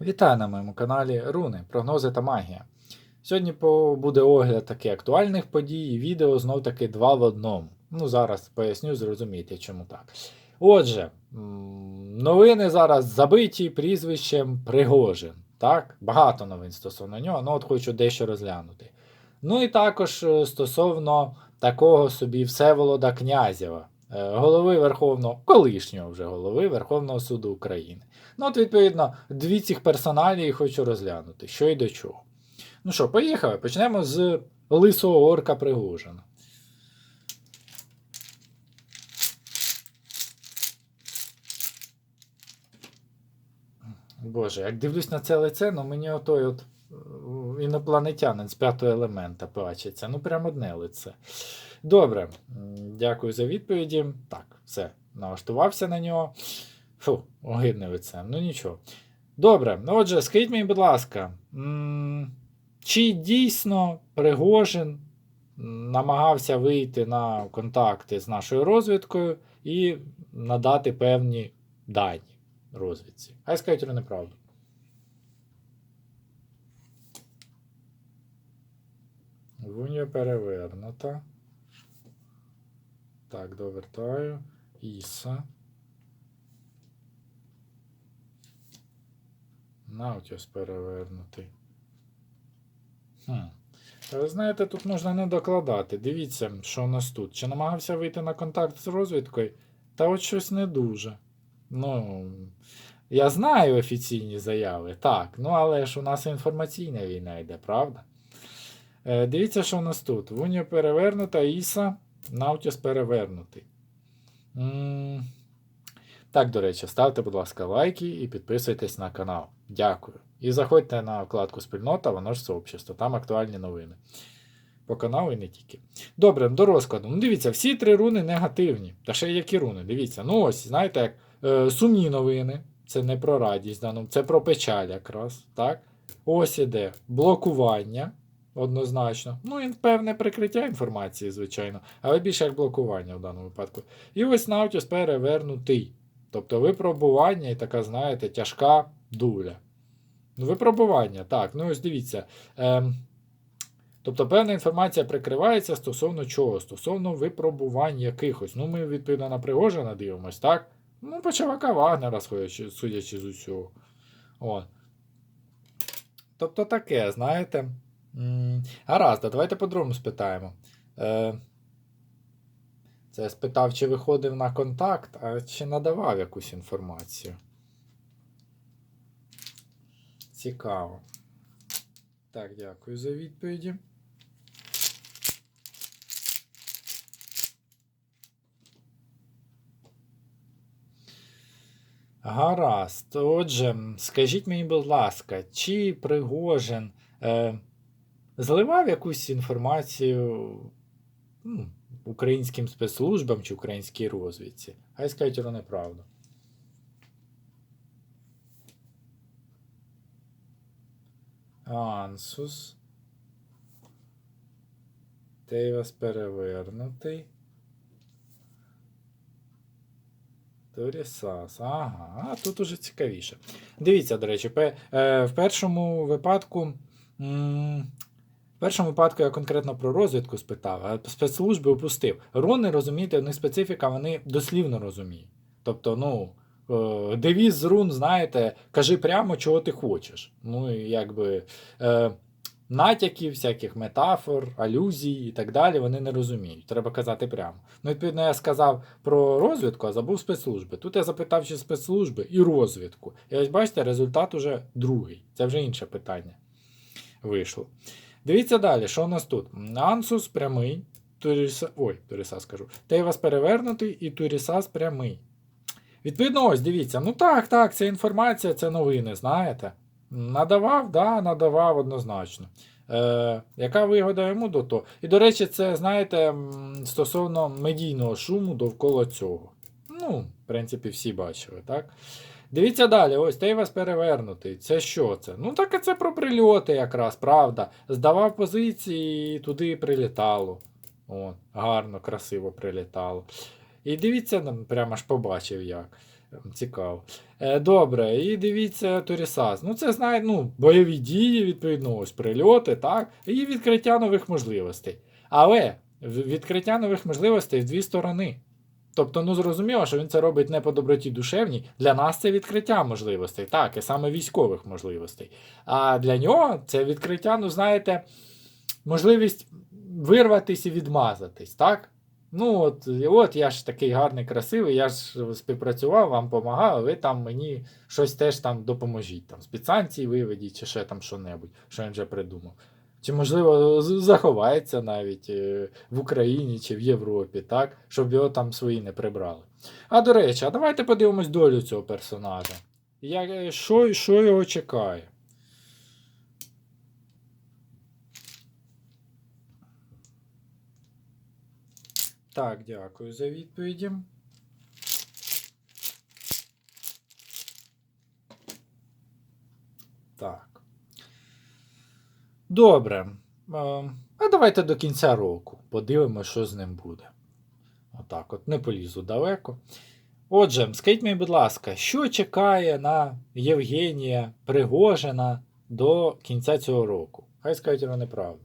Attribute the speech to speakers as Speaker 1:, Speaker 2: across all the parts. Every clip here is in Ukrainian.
Speaker 1: Вітаю на моєму каналі Руни, прогнози та магія. Сьогодні буде огляд таких актуальних подій і відео знов таки два в одному. Ну, зараз поясню, зрозумієте, чому так. Отже, новини зараз забиті прізвищем Пригожин. Так? Багато новин стосовно нього, ну от хочу дещо розглянути. Ну і також е, стосовно такого собі Всеволода Князєва, голови Верховного, колишнього вже голови Верховного суду України. Ну, от, відповідно, дві цих персоналі хочу розглянути, що і до чого. Ну що, поїхали. Почнемо з лисого орка Пригожина. Боже, як дивлюсь на це лице, ну мені отой от е, інопланетянин з п'ятого елемента бачиться. Ну, прям одне лице. Добре, дякую за відповіді. Так, все, налаштувався на нього. Фу, огидне лице. Ну нічого. Добре, ну отже, скажіть мені, будь ласка, чи дійсно Пригожин намагався вийти на контакти з нашою розвідкою і надати певні дані розвідці? Хай скажуть вони неправду. Вунья перевернута. Так, довертаю. Іса. Наутіс перевернутий. Хм. Та ви знаєте, тут можна не докладати. Дивіться, що у нас тут. Чи намагався вийти на контакт з розвідкою? Та от щось не дуже. Ну, я знаю офіційні заяви, так. Ну, але ж у нас інформаційна війна йде, правда? Е, дивіться, що у нас тут. Вуня перевернута, Іса, Наутіс перевернутий. так, до речі, ставте, будь ласка, лайки і підписуйтесь на канал. Дякую. І заходьте на вкладку спільнота, воно ж сообщество, там актуальні новини. По каналу і не тільки. Добре, до розкладу. Ну, дивіться, всі три руни негативні. Та ще які руни, дивіться. Ну ось, знаєте, як е, сумні новини. Це не про радість, ну, це про печаль якраз. так? Ось іде блокування. Однозначно. Ну, і певне прикриття інформації, звичайно, але більше як блокування в даному випадку. І ось Наутіс перевернутий. Тобто випробування і така, знаєте, тяжка дуля. Ну, випробування, так. Ну, ось дивіться. Ем, тобто певна інформація прикривається стосовно чого? Стосовно випробувань якихось. Ну, ми, відповідно, на Пригожина дивимось, так? Ну, по чувака Вагнера, судячи з усього. От. Тобто таке, знаєте. Гаразд, а давайте по-другому спитаємо. Е, це я спитав, чи виходив на контакт, а чи надавав якусь інформацію. Цікаво. Так, дякую за відповіді. Гаразд. Отже, скажіть мені, будь ласка, чи Пригожин е, зливав якусь інформацію ну, українським спецслужбам чи українській розвідці? Хай скажуть вони правду. Ансус. Тейвас перевернутий. Торісас. Ага, а тут уже цікавіше. Дивіться, до речі, е, в першому випадку. Першому випадку я конкретно про розвідку спитав, а спецслужби упустив. Рони, розумієте, не специфіка, вони дослівно розуміють. Тобто, ну, е, девіз з рун, знаєте, кажи прямо, чого ти хочеш. Ну, якби е, натяків, всяких метафор, алюзій і так далі, вони не розуміють. Треба казати прямо. Ну, відповідно, я сказав про розвідку, а забув спецслужби. Тут я запитав, чи спецслужби і розвідку. І ось бачите, результат уже другий. Це вже інше питання вийшло. Дивіться далі, що у нас тут? Ансус прямий, Туріса... ой, Турісас скажу. Тейвас перевернутий і Турісас прямий. Відповідно, ось дивіться. Ну так, так, це інформація, це новини, знаєте. Надавав, да, надавав однозначно. Е, яка вигода йому до того? І, до речі, це, знаєте, стосовно медійного шуму довкола цього. Ну, в принципі, всі бачили, так? Дивіться далі, ось Тейвас перевернутий. Це що це? Ну, так і це про прильоти якраз, правда. Здавав позиції і туди прилітало. О, гарно, красиво прилітало. І дивіться, прямо ж побачив як. Цікаво. Е, добре, і дивіться Торісас. Ну, це знає, ну, бойові дії, відповідно, ось прильоти, так, і відкриття нових можливостей. Але відкриття нових можливостей в дві сторони. Тобто, ну зрозуміло, що він це робить не по доброті душевній. Для нас це відкриття можливостей, так, і саме військових можливостей. А для нього це відкриття, ну знаєте, можливість вирватися і відмазатись, так? Ну, от, от я ж такий гарний, красивий, я ж співпрацював, вам допомагав, ви там мені щось теж там допоможіть. Там, спецсанкції виведіть, чи ще там що-небудь, що він вже придумав. Чи, можливо, заховається навіть е, в Україні чи в Європі, так? Щоб його там свої не прибрали. А до речі, а давайте подивимось долю цього персонажа. Як, е, що, що його чекає? Так, дякую за відповіді. Так. Добре. А давайте до кінця року подивимося, що з ним буде. Отак, от не полізу далеко. Отже, скажіть мені, будь ласка, що чекає на Євгенія Пригожина до кінця цього року? Хай скажуть вони правду.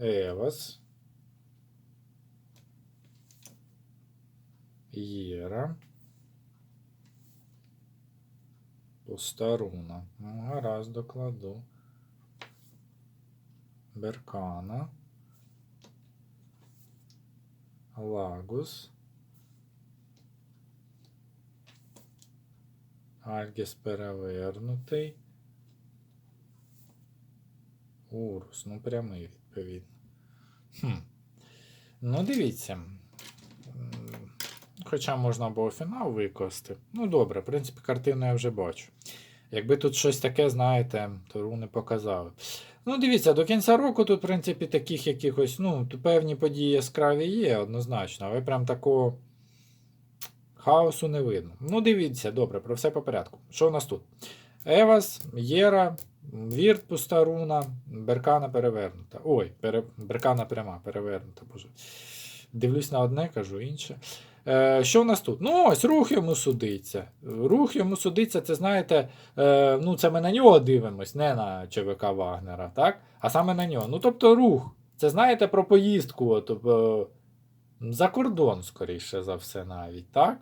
Speaker 1: Евас. Єра. Постаруна. Ну, гаразд докладу. Беркана. Лагус. Альгіс перевернутий. Урус, ну прямий відповідно. Хм. Ну, дивіться. Хоча можна було фінал викласти. Ну, добре, в принципі, картину я вже бачу. Якби тут щось таке, знаєте, то руни показали. Ну, дивіться, до кінця року тут, в принципі, таких якихось, ну, певні події яскраві є, однозначно, але прям такого хаосу не видно. Ну, дивіться, добре, про все по порядку. Що у нас тут? Евас, Єра, Вірт пуста руна, Беркана перевернута. Ой, пере... Беркана пряма, перевернута, боже. Дивлюсь на одне, кажу інше. Е, що в нас тут? Ну, ось рух йому судиться. Рух йому судиться, це знаєте, е, ну, це ми на нього дивимось, не на ЧВК Вагнера, так? А саме на нього. Ну, тобто рух. Це знаєте про поїздку от, е, за кордон, скоріше за все, навіть, так?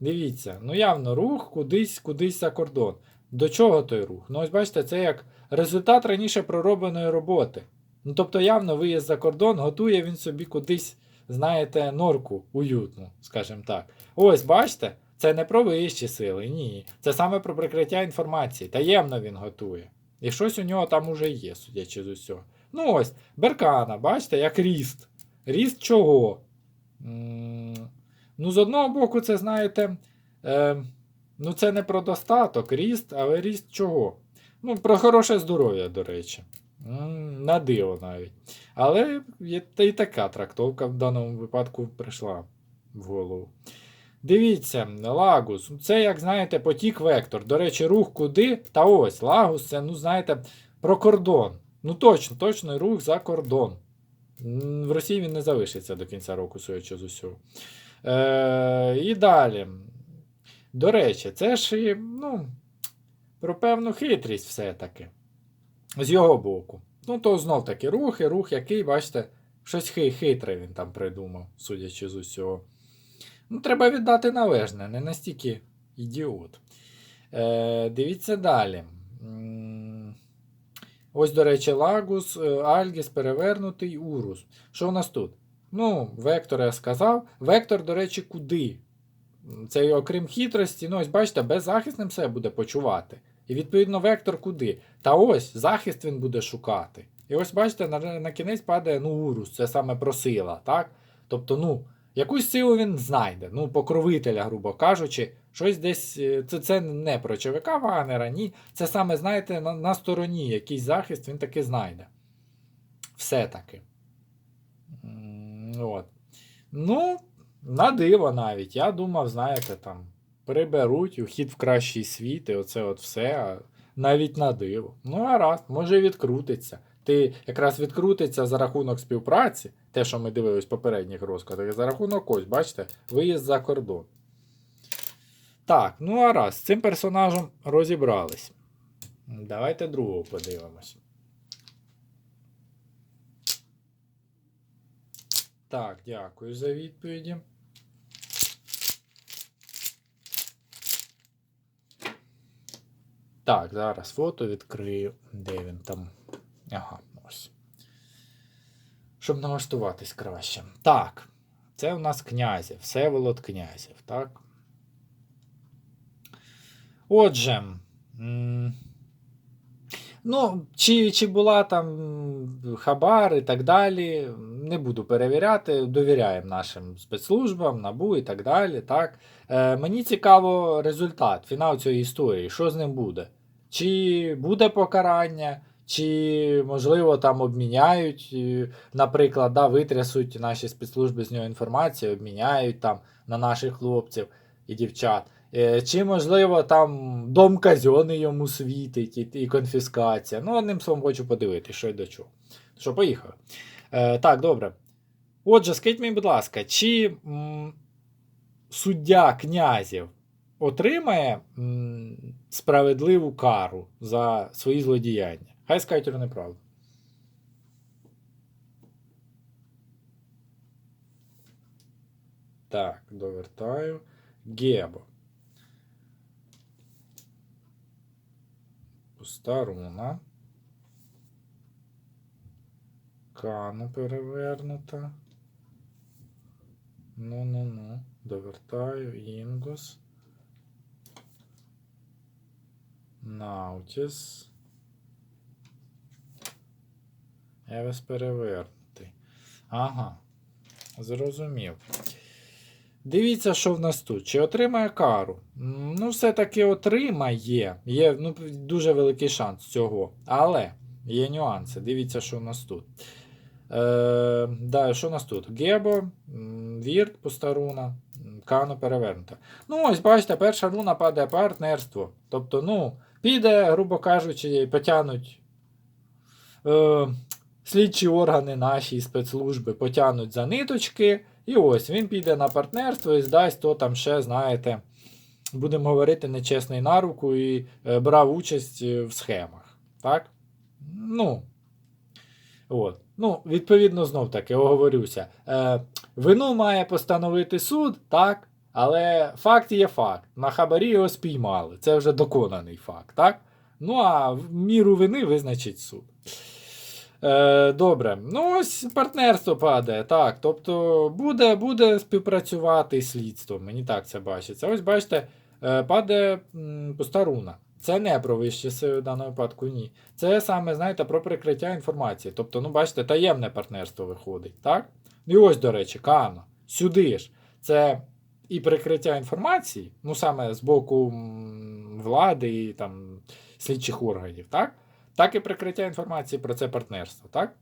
Speaker 1: Дивіться, ну явно рух кудись, кудись за кордон. До чого той рух? Ну, ось бачите, це як результат раніше проробленої роботи. Ну, тобто, явно виїзд за кордон, готує він собі кудись, знаєте, норку уютну, скажімо так. Ось, бачите, це не про вищі сили, ні. Це саме про прикриття інформації. Таємно він готує. І щось у нього там уже є, судячи з усього. Ну ось, Беркана, бачите, як ріст. Ріст чого? Ну, з одного боку, це, знаєте, е, ну це не про достаток, ріст, але ріст чого? Ну, про хороше здоров'я, до речі. На диво навіть. Але та і така трактовка в даному випадку прийшла в голову. Дивіться, лагус. Це, як знаєте, потік вектор. До речі, рух куди? Та ось, лагус це, ну, знаєте, про кордон. Ну точно, точно рух за кордон. В Росії він не залишиться до кінця року, судячи з усього. Е, і далі. До речі, це ж і, ну, про певну хитрість все-таки. З його боку. Ну, то знов таки рух, і рух, який, бачите, щось хи- хитре він там придумав, судячи з усього. Ну, треба віддати належне, не настільки ідіот. Е, дивіться далі. Ось, до речі, Лагус, е, Альгіс, перевернутий Урус. Що у нас тут? Ну, вектор я сказав. Вектор, до речі, куди? Це, окрім хитрості, ну ось бачите, беззахисним себе буде почувати. І відповідно вектор куди? Та ось захист він буде шукати. І ось бачите, на, на кінець падає ну, урус, це саме про сила, так? Тобто, ну, якусь силу він знайде, ну, покровителя, грубо кажучи, щось десь. е, Це, це не про ЧВК Вагнера, ні. Це саме, знаєте, на, на стороні якийсь захист він таки знайде. Все-таки. От. Ну, на диво навіть. Я думав, знаєте, там приберуть ухід в кращий світ, і оце от все, навіть на диво. Ну, гаразд, може відкрутиться. ти якраз відкрутиться за рахунок співпраці, те, що ми дивились в попередніх розкладах, за рахунок ось, бачите, виїзд за кордон. Так, ну а раз, з цим персонажем розібрались. Давайте другого подивимось. Так, дякую за відповіді. Так, зараз фото відкрию. Де він там? Ага, ось. Щоб налаштуватись краще. Так, це у нас князів, Всеволод князів, так? Отже. Ну, чи, чи була там хабар і так далі, не буду перевіряти, довіряємо нашим спецслужбам, НАБУ і так далі. Так? Е, мені цікаво результат, фінал цієї історії, що з ним буде. Чи буде покарання, чи, можливо, там обміняють, наприклад, да, витрясуть наші спецслужби з нього інформацію, обміняють там на наших хлопців і дівчат. Е, Чи, можливо, там дом казьони йому світить і, і конфіскація. Ну, одним словом, хочу подивитися, що й до чого. Що, поїхали. Е, так, добре. Отже, скажіть мені, будь ласка, чи м, суддя князів отримає справедливу кару за свої злодіяння? Хай скажуть неправду. Так, довертаю. Гебо. Пуста руна. Кану перевернута. Ну-ну-ну. Довертаю. Інгус. Наутіс. Евес перевернутий. Ага. Зрозумів. Дивіться, що в нас тут. Чи отримає кару? Ну, все-таки отримає. Є ну, дуже великий шанс цього. Але є нюанси. Дивіться, що в нас тут. Е, да, що в нас тут? Гебо, Вірт, пуста руна, Кано перевернута. Ну, ось бачите, перша руна падає партнерство. Тобто, ну, піде, грубо кажучи, потягнуть. Е, слідчі органи наші спецслужби потягнуть за ниточки. І ось він піде на партнерство і здасть, то там ще, знаєте, будемо говорити, нечесний на руку і е, брав участь е, в схемах. Так? Ну, от. Ну, відповідно, знов таки, оговорюся. Е, вину має постановити суд, так? Але факт є факт. На хабарі його спіймали. Це вже доконаний факт, так? Ну, а міру вини визначить суд. Е, добре, ну ось партнерство падає. Так, тобто буде, буде співпрацювати слідство. Мені так це бачиться. Ось бачите, е, падає пуста руна. Це не про вищі сили в даному випадку, ні. Це саме, знаєте, про прикриття інформації. Тобто, ну, бачите, таємне партнерство виходить, так? І ось, до речі, Кано. Сюди ж. Це і прикриття інформації, ну саме з боку влади і там слідчих органів, так? так і прикриття інформації про це партнерство, так?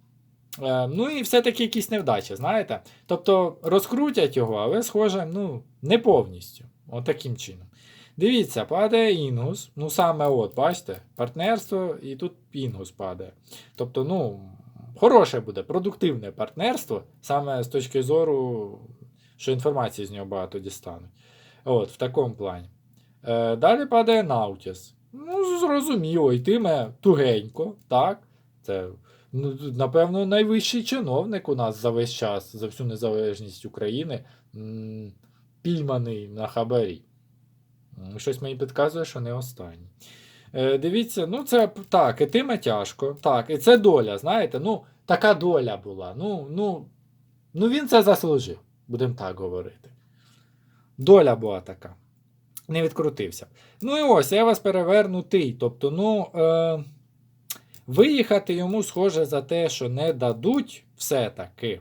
Speaker 1: Е, ну і все-таки якісь невдачі, знаєте? Тобто розкрутять його, але, схоже, ну, не повністю. Отаким чином. Дивіться, падає інгус. Ну, саме от, бачите, партнерство, і тут інгус падає. Тобто, ну, хороше буде, продуктивне партнерство, саме з точки зору, що інформації з нього багато дістануть. От, в такому плані. Е, далі падає Наутіс. Ну, зрозуміло, йтиме тугенько, так? Це, ну, напевно, найвищий чиновник у нас за весь час, за всю незалежність України, м, пійманий на хабарі. Щось мені підказує, що не останній. Е, дивіться, ну це так, ітиме тяжко. Так, і це доля, знаєте, ну, така доля була. Ну, ну, ну він це заслужив, будемо так говорити. Доля була така не відкрутився. Ну і ось, я вас перевернутий. Тобто, ну, е, виїхати йому схоже за те, що не дадуть все-таки.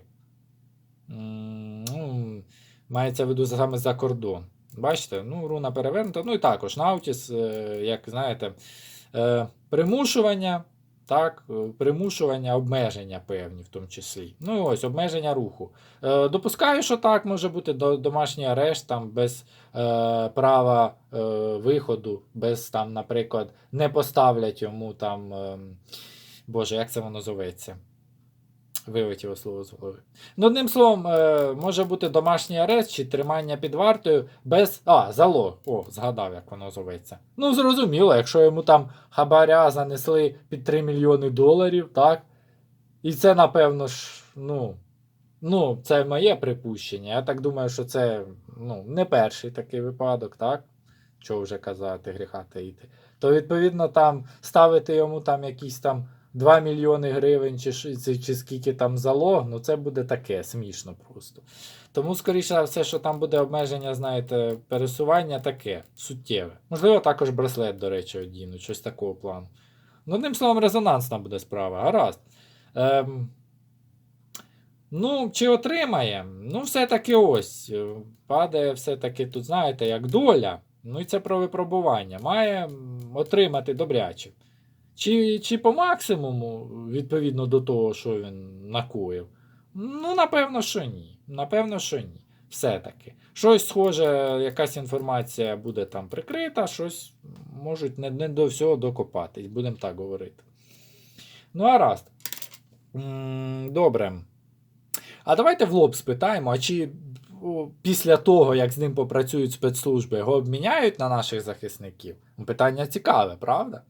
Speaker 1: Ну, мається в виду саме за кордон. Бачите, ну, руна перевернута. Ну і також Наутіс, е, як знаєте, е, примушування. Так, е, примушування, обмеження певні в тому числі. Ну і ось обмеження руху. Е, допускаю, що так може бути до, домашній арешт там без е, права е, виходу, без там, наприклад, не поставлять йому там. Е, Боже, як це воно зоветься? Вилетіло слово з голови. Ну, одним словом, е, може бути домашній арест чи тримання під вартою без. А, залог. О, згадав, як воно зоветься. Ну, зрозуміло, якщо йому там хабаря занесли під 3 мільйони доларів, так? І це, напевно ж, ну. Ну, це моє припущення. Я так думаю, що це ну, не перший такий випадок, так? Що вже казати, гріха таїти. То, відповідно, там ставити йому там якісь там 2 мільйони гривень чи, чи, скільки там залог, ну це буде таке смішно просто. Тому, скоріше все, що там буде обмеження, знаєте, пересування таке, суттєве. Можливо, також браслет, до речі, одінуть, щось такого плану. Ну, одним словом, резонансна буде справа, гаразд. Ем, ну, чи отримає? Ну, все-таки ось. е, Падає все-таки тут, знаєте, як доля. Ну і це про випробування. Має отримати добряче. Чи, чи по максимуму, відповідно до того, що він накоїв? Ну, напевно, що ні. Напевно, що ні. Все-таки. Щось схоже, якась інформація буде там прикрита, щось можуть не, не до всього докопатись, будемо так говорити. Ну, гаразд. Добре. А давайте в лоб спитаємо, а чи після того, як з ним попрацюють спецслужби, його обміняють на наших захисників? Питання цікаве, правда?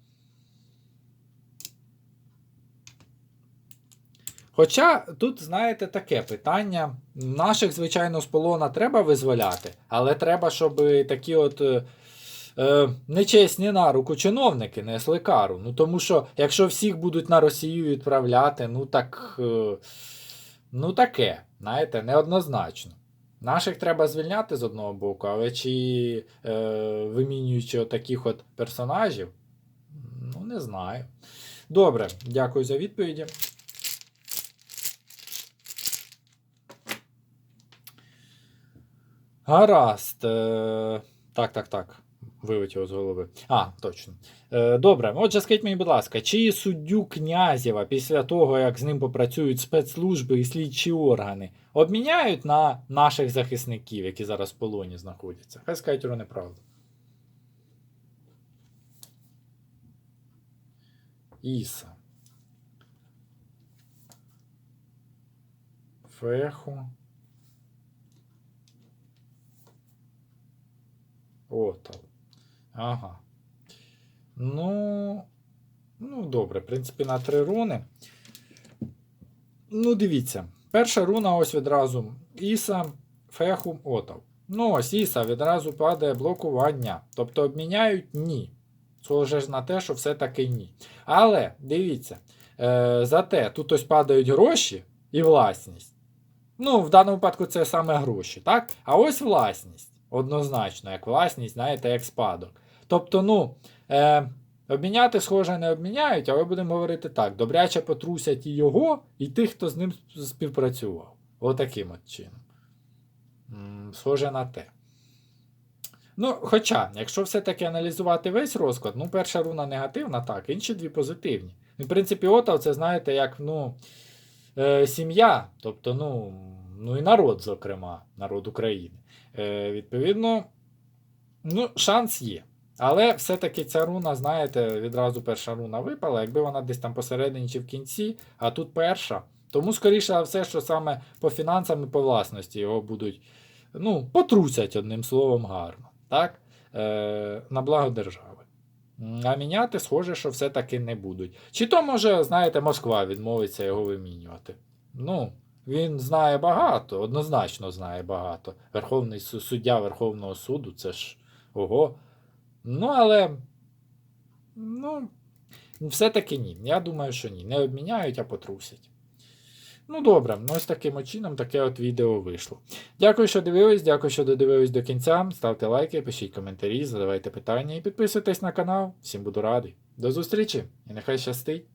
Speaker 1: Хоча тут, знаєте, таке питання. Наших, звичайно, з полона треба визволяти, але треба, щоб такі от е, е, нечесні на руку чиновники несли кару. Ну тому що, якщо всіх будуть на Росію відправляти, ну так. Е, ну таке, знаєте, неоднозначно. Наших треба звільняти з одного боку, але чи е, вимінюючи от таких от персонажів, ну не знаю. Добре, дякую за відповіді. Гаразд. Е, так, так, так. Вилетіло з голови. А, точно. Е, добре, отже, скажіть мені, будь ласка, чи суддю Князєва після того, як з ним попрацюють спецслужби і слідчі органи, обміняють на наших захисників, які зараз в полоні знаходяться? Хай скажуть про неправду. Іса. Феху. Отал. Ага. Ну. Ну, добре, в принципі, на три руни. Ну, дивіться. Перша руна ось відразу Іса, Фехум, Отал. Ну, ось Іса відразу падає блокування. Тобто обміняють ні. Схоже ж на те, що все-таки ні. Але дивіться, е, зате тут ось падають гроші і власність. Ну, в даному випадку це саме гроші, так? А ось власність. Однозначно, як власність, знаєте, як спадок. Тобто, ну, е, обміняти, схоже, не обміняють, але будемо говорити так: добряче потрусять і його, і тих, хто з ним співпрацював. Отаким от чином. Схоже на те. Ну, хоча, якщо все-таки аналізувати весь розклад, ну, перша руна негативна, так, інші дві позитивні. Ну, В принципі, Отав, це знаєте, як ну, е, сім'я, тобто, ну, ну і народ, зокрема, народ України. Е, відповідно, ну, шанс є. Але все-таки ця руна, знаєте, відразу перша руна випала, якби вона десь там посередині чи в кінці, а тут перша. Тому, скоріше все, що саме по фінансам і по власності його будуть ну, потрусять одним словом гарно. Так? Е, на благо держави. А міняти, схоже, що все-таки не будуть. Чи то, може, знаєте, Москва відмовиться його вимінювати. Ну, він знає багато, однозначно знає багато. Верховний суддя Верховного суду, це ж ого. Ну, але. Ну, все-таки ні. Я думаю, що ні. Не обміняють, а потрусять. Ну, добре, ну ось таким чином таке от відео вийшло. Дякую, що дивились, дякую, що додивились до кінця. Ставте лайки, пишіть коментарі, задавайте питання і підписуйтесь на канал. Всім буду радий. До зустрічі і нехай щастить!